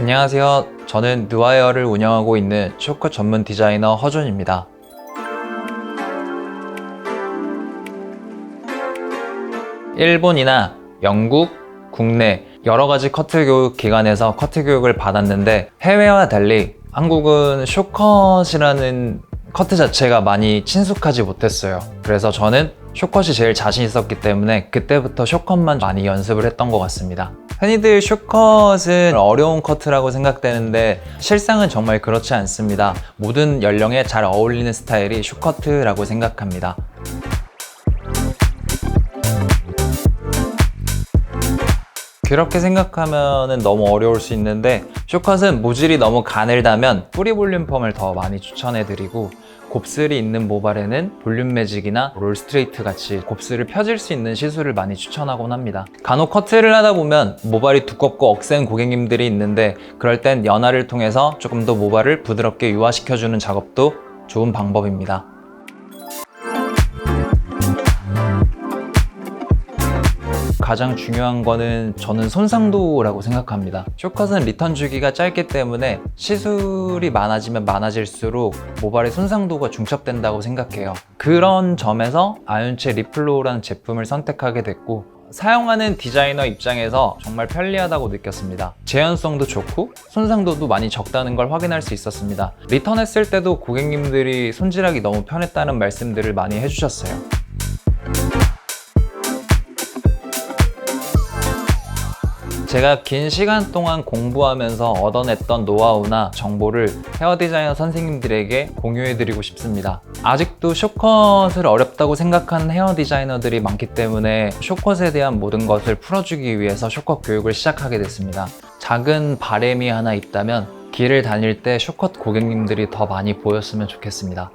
안녕하세요. 저는 느와이어를 운영하고 있는 쇼컷 전문 디자이너 허준입니다. 일본이나 영국, 국내 여러 가지 커트 교육 기관에서 커트 교육을 받았는데 해외와 달리 한국은 쇼컷이라는 커트 자체가 많이 친숙하지 못했어요. 그래서 저는 쇼컷이 제일 자신 있었기 때문에 그때부터 쇼컷만 많이 연습을 했던 것 같습니다. 흔히들 쇼컷은 어려운 커트라고 생각되는데 실상은 정말 그렇지 않습니다. 모든 연령에 잘 어울리는 스타일이 쇼커트라고 생각합니다. 그렇게 생각하면 너무 어려울 수 있는데 쇼컷은 모질이 너무 가늘다면 뿌리 볼륨 펌을 더 많이 추천해드리고 곱슬이 있는 모발에는 볼륨 매직이나 롤 스트레이트 같이 곱슬을 펴질 수 있는 시술을 많이 추천하곤 합니다. 간혹 커트를 하다 보면 모발이 두껍고 억센 고객님들이 있는데 그럴 땐 연화를 통해서 조금 더 모발을 부드럽게 유화시켜주는 작업도 좋은 방법입니다. 가장 중요한 거는 저는 손상도라고 생각합니다. 쇼컷은 리턴 주기가 짧기 때문에 시술이 많아지면 많아질수록 모발의 손상도가 중첩된다고 생각해요. 그런 점에서 아윤체 리플로우라는 제품을 선택하게 됐고 사용하는 디자이너 입장에서 정말 편리하다고 느꼈습니다. 재현성도 좋고 손상도도 많이 적다는 걸 확인할 수 있었습니다. 리턴했을 때도 고객님들이 손질하기 너무 편했다는 말씀들을 많이 해주셨어요. 제가 긴 시간 동안 공부하면서 얻어냈던 노하우나 정보를 헤어 디자이너 선생님들에게 공유해드리고 싶습니다. 아직도 쇼컷을 어렵다고 생각하는 헤어 디자이너들이 많기 때문에 쇼컷에 대한 모든 것을 풀어주기 위해서 쇼컷 교육을 시작하게 됐습니다. 작은 바램이 하나 있다면 길을 다닐 때 쇼컷 고객님들이 더 많이 보였으면 좋겠습니다.